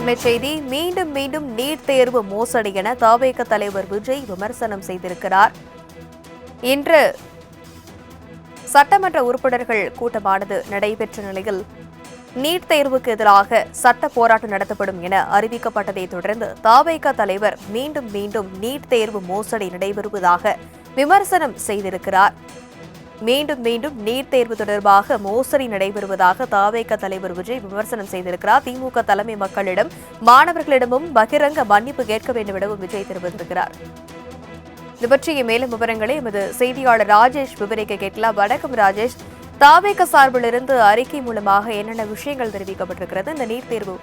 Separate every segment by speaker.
Speaker 1: அண்மை செய்தி மீண்டும் மீண்டும் நீட் தேர்வு மோசடி என தாவேக தலைவர் விஜய் விமர்சனம் செய்திருக்கிறார். இன்று சட்டமன்ற உறுப்பினர்கள் கூட்டமானது நடைபெற்ற நிலையில் நீட் தேர்வுக்கு எதிராக சட்ட போராட்டம் நடத்தப்படும் என அறிவிக்கப்பட்டதை தொடர்ந்து தாவேக தலைவர் மீண்டும் மீண்டும் நீட் தேர்வு மோசடி நடைபெறுவதாக விமர்சனம் செய்திருக்கிறார். மீண்டும் மீண்டும் நீட் தேர்வு தொடர்பாக மோசடி நடைபெறுவதாக தாவேக தலைவர் விஜய் விமர்சனம் செய்திருக்கிறார். திமுக தலைமை மக்களிடம் மாணவர்களிடமும் பகிரங்க மன்னிப்பு கேட்க வேண்டும் எனவும் விஜய் தெரிவித்திருக்கிறார். இது பற்றிய மேலும் விவரங்களை எமது செய்தியாளர் ராஜேஷ் விவரிக்க கேட்கலாம். வணக்கம் ராஜேஷ். தாவேக சார்பிலிருந்து அறிக்கை மூலமாக என்னென்ன விஷயங்கள் தெரிவிக்கப்பட்டிருக்கிறது? இந்த நீட் தேர்வு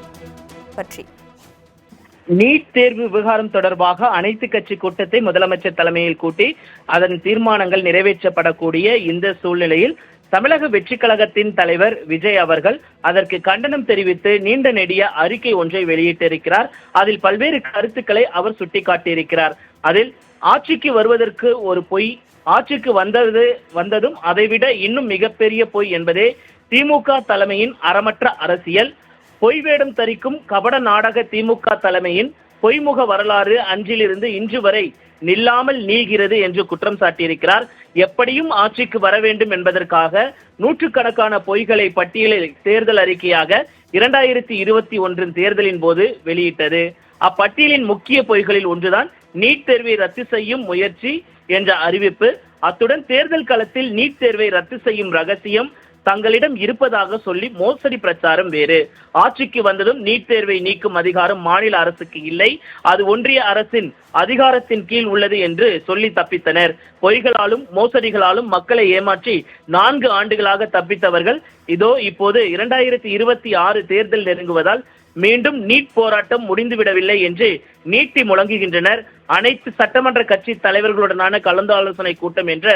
Speaker 1: பற்றி.
Speaker 2: நீட் தேர்வு விவகாரம் தொடர்பாக அனைத்து கட்சி கூட்டத்தை முதலமைச்சர் தலைமையில் கூட்டி அதன் தீர்மானங்கள் நிறைவேற்றப்படக்கூடிய இந்த சூழ்நிலையில் தமிழக வெற்றி கழகத்தின் தலைவர் விஜய் அவர்கள் அதற்கு கண்டனம் தெரிவித்து நீண்ட நெடிய அறிக்கை ஒன்றை வெளியிட்டிருக்கிறார். அதில் பல்வேறு கருத்துக்களை அவர் சுட்டிக்காட்டியிருக்கிறார். அதில் ஆட்சிக்கு வருவதற்கு ஒரு பொய் ஆட்சிக்கு வந்தது வந்ததும் அதைவிட இன்னும் மிகப்பெரிய பொய் என்பதே திமுக தலைமையின் அறமற்ற அரசியல். பொய் வேடம் தரிக்கும் கபட நாடக திமுக தலைமையின் பொய்முக வரலாறு அன்றிலிருந்து இன்று வரை நில்லாமல் நீள்கிறது என்று குற்றம் சாட்டியிருக்கிறார். எப்படியும் ஆட்சிக்கு வர வேண்டும் என்பதற்காக நூற்றுக்கணக்கான பொய்களை பட்டியலில் தேர்தல் அறிக்கையாக இரண்டாயிரத்தி இருபத்தி ஒன்றின் தேர்தலின் போது வெளியிட்டது. அப்பட்டியலின் முக்கிய பொய்களில் ஒன்றுதான் நீட் தேர்வை ரத்து செய்யும் முயற்சி என்ற அறிவிப்பு. அத்துடன் தேர்தல் களத்தில் நீட் தேர்வை ரத்து செய்யும் ரகசியம் தங்களிடம் இருப்பதாக சொல்லி மோசடி பிரச்சாரம் வேறு. ஆட்சிக்கு வந்ததும் நீட் தேர்வை நீக்கும் அதிகாரம் மாநில அரசுக்கு இல்லை. அது ஒன்றிய அரசின் அதிகாரத்தின் கீழ் உள்ளது என்று சொல்லி தப்பித்தனர். பொய்களாலும் மோசடிகளாலும் மக்களை ஏமாற்றி நான்கு ஆண்டுகளாக தப்பித்தவர்கள். இதோ இப்போது இரண்டாயிரத்தி இருபத்தி ஆறு தேர்தல் நெருங்குவதால் மீண்டும் நீட் போராட்டம் முடிந்துவிடவில்லை என்று நீட்டி முழங்குகின்றனர். அனைத்து சட்டமன்ற கட்சி தலைவர்களுடனான கலந்தாலோசனை கூட்டம் என்ற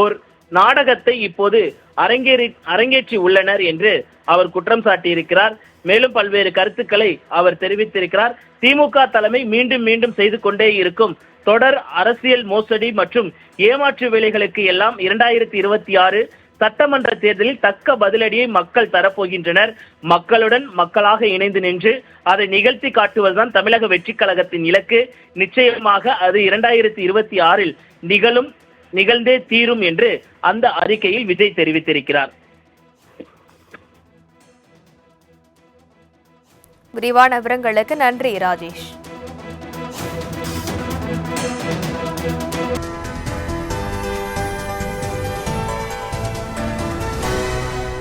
Speaker 2: ஓர் நாடகத்தை இப்போது அரங்கேறி அரங்கேற்றி உள்ளனர் என்று அவர் குற்றம் சாட்டியிருக்கிறார். மேலும் பல்வேறு கருத்துக்களை அவர் தெரிவித்திருக்கிறார். திமுக தலைமை மீண்டும் மீண்டும் செய்து கொண்டே இருக்கும். தொடர் அரசியல் மோசடி மற்றும் ஏமாற்று வேலைகளுக்கு எல்லாம் இரண்டாயிரத்தி இருபத்தி ஆறு சட்டமன்ற தேர்தலில் தக்க பதிலடியை மக்கள் தரப்போகின்றனர். மக்களுடன் மக்களாக இணைந்து நின்று அதை நிகழ்த்தி காட்டுவதுதான் தமிழக வெற்றி கழகத்தின் இலக்கு. நிச்சயமாக அது இரண்டாயிரத்தி இருபத்தி ஆறில் நிகழும். நிகழ்ந்தே தீரும் என்று அந்த அறிக்கையில் விஜய் தெரிவித்திருக்கிறார்.
Speaker 1: விரிவான விவரங்களுக்கு நன்றி ராஜேஷ்.